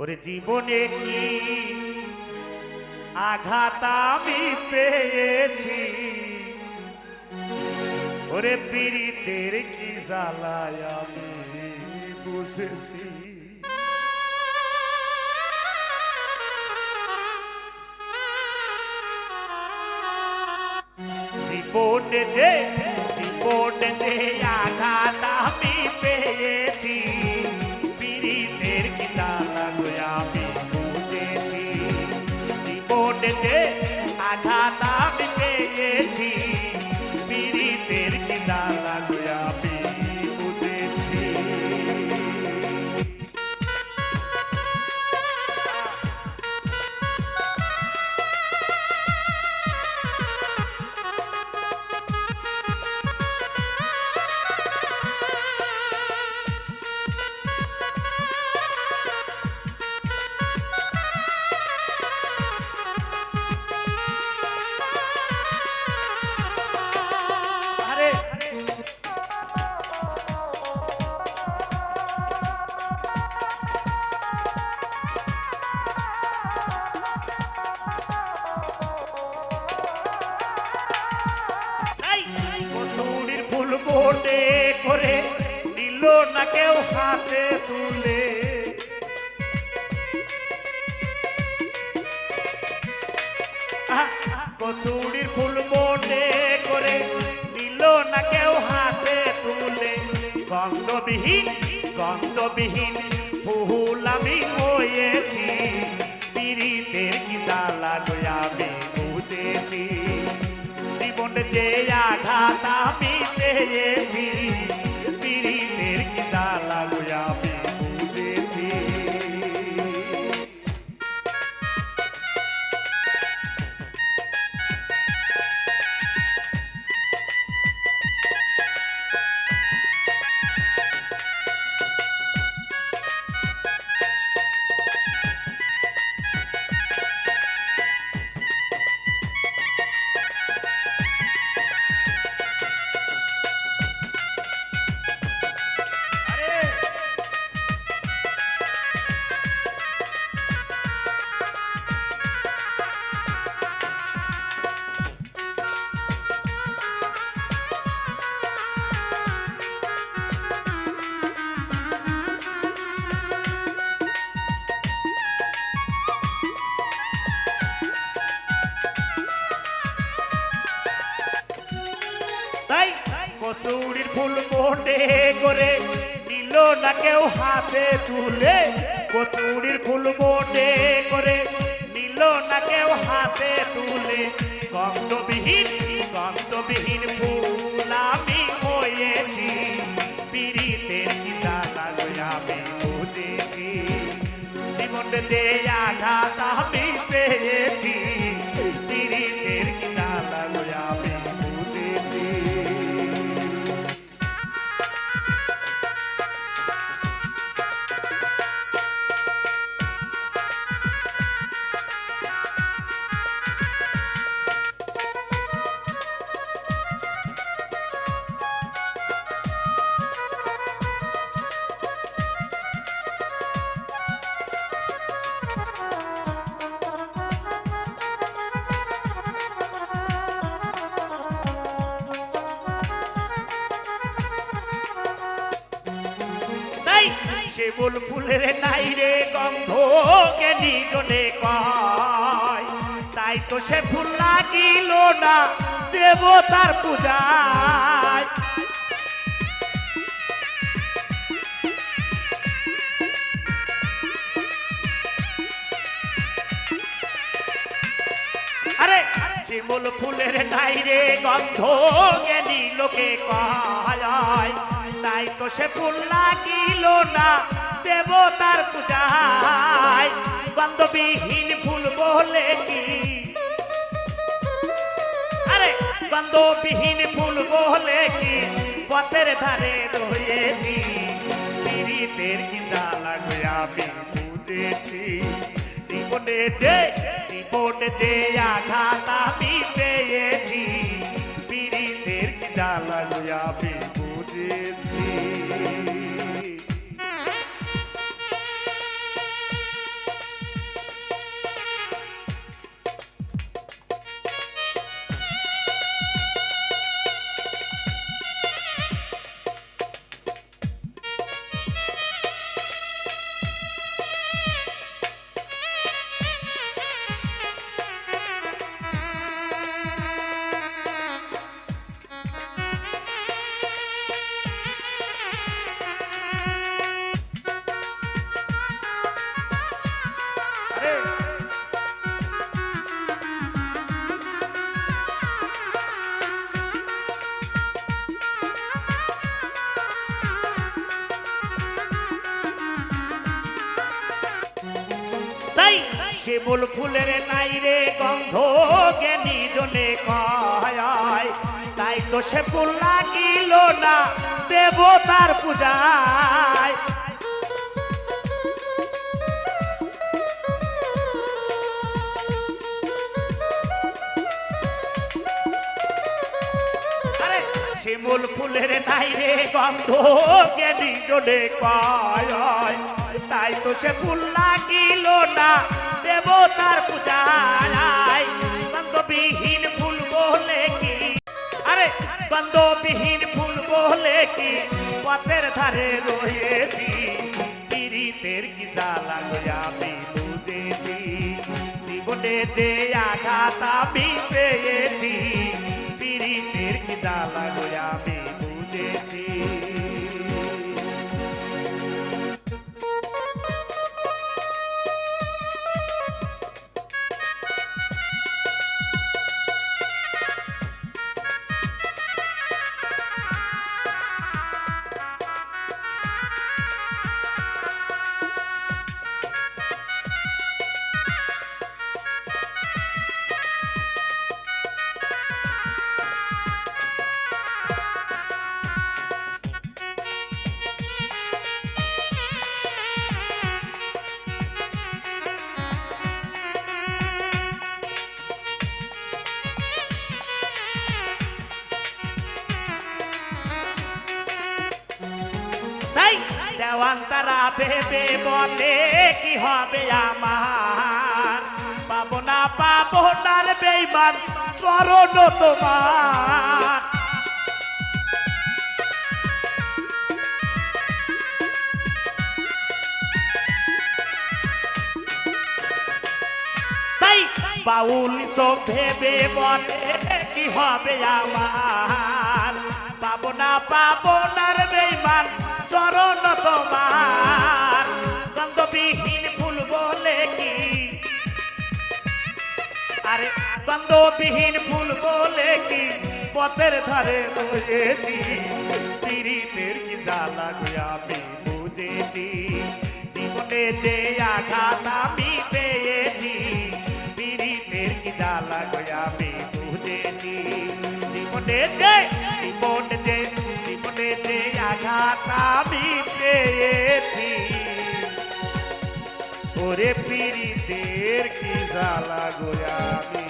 ওরে জীবনে কি আঘাত আমি পেয়েছি? ওরে পীড়িতের কি জ্বালায় আমি বুঝেছি। জীবনে যে জীবনে যে যে আঘাত আমি পেয়েছি হাতে তুলে। কচুরির ফুল মোটে করে দিল না কেউ হাতে তুলে। গন্ধবিহীন গন্ধবিহীন ফুল আমি হয়েছি। পীড়িতের কি জ্বালা আমি বুঝেছি। জীবন যে আঘাত আমি পেয়েছি। কচুরির ফুল মোটে করে নিল না কেউ হাতে তুলে। কচুরির ফুল মোটে করে নিল না কেউ হাতে তুলে। গন্ধবিহীন গন্ধবিহীন ফুল আমি হয়েছি পীড়িতের কি গো আমি বুঝেছি। জীবনে যে আঘাত আমি শিমুল ফুলের নাই রে গন্ধ কে নিজনে কয়। তাই তো সে ফুল লাগিল না, দেবতার পূজায়। আরে, শিমুল ফুলের নাই রে গন্ধ জ্ঞানী লোকে কয়। তাই তো সে ফুল লাগিল না, দেবতার পূজায়। গন্ধবিহীন ফুল বলে কি? আরে গন্ধবিহীন ফুল বলে কি? পথের ধারে রয়েছি, পীড়িতের কি জ্বালা গো আমি বুঝেছি। জীবনে যে জীবনে যে আঘাত আমি পেয়েছি, পীড়িতের কি জ্বালা গো আমি শিমুল ফুলের নাই রে গন্ধ জ্ঞানী জনে কয় তাই তো সে ফুল লাগিল না, দেবতার পূজায়। শিমুল ফুলের নাই রে গন্ধ জ্ঞানী জনে কয় তাই তো সে ফুল লাগিল না। দেবতার পূজায় গন্ধবিহীন ফুল বলে কি? আরে গন্ধবিহীন ফুল বলে কি? পথের ধারে রয়েছি, পীড়িতের কি জ্বালা আমি বুঝেছি। জীবনে যে আঘাত আমি পেয়েছি, পীড়িতের কি জ্বালা আমি বুঝেছি। দেওয়ান তারা ভেবে বলে, কি হবে আমার? পাবো না, পাবো নার বেইমান, চরণ তোমার। বাউল সব ভেবে বলে, কি হবে আমার? পাবো না পাবো নার বেইমান, চরণ তোমার। গন্ধবিহীন ফুল বলে কি? আরে গন্ধবিহীন ফুল বলে কি? পথের ধারে রয়েছি পীড়িতের কি জ্বালা আমি বুঝেছি। জীবনে যে আঘাত আমি পেয়েছি, পীড়িতের কি জ্বালা আমি বুঝেছি। জীবনে যে আমি পেয়েছি। ওরে পীড়িতের কি জ্বালা গোয়াবি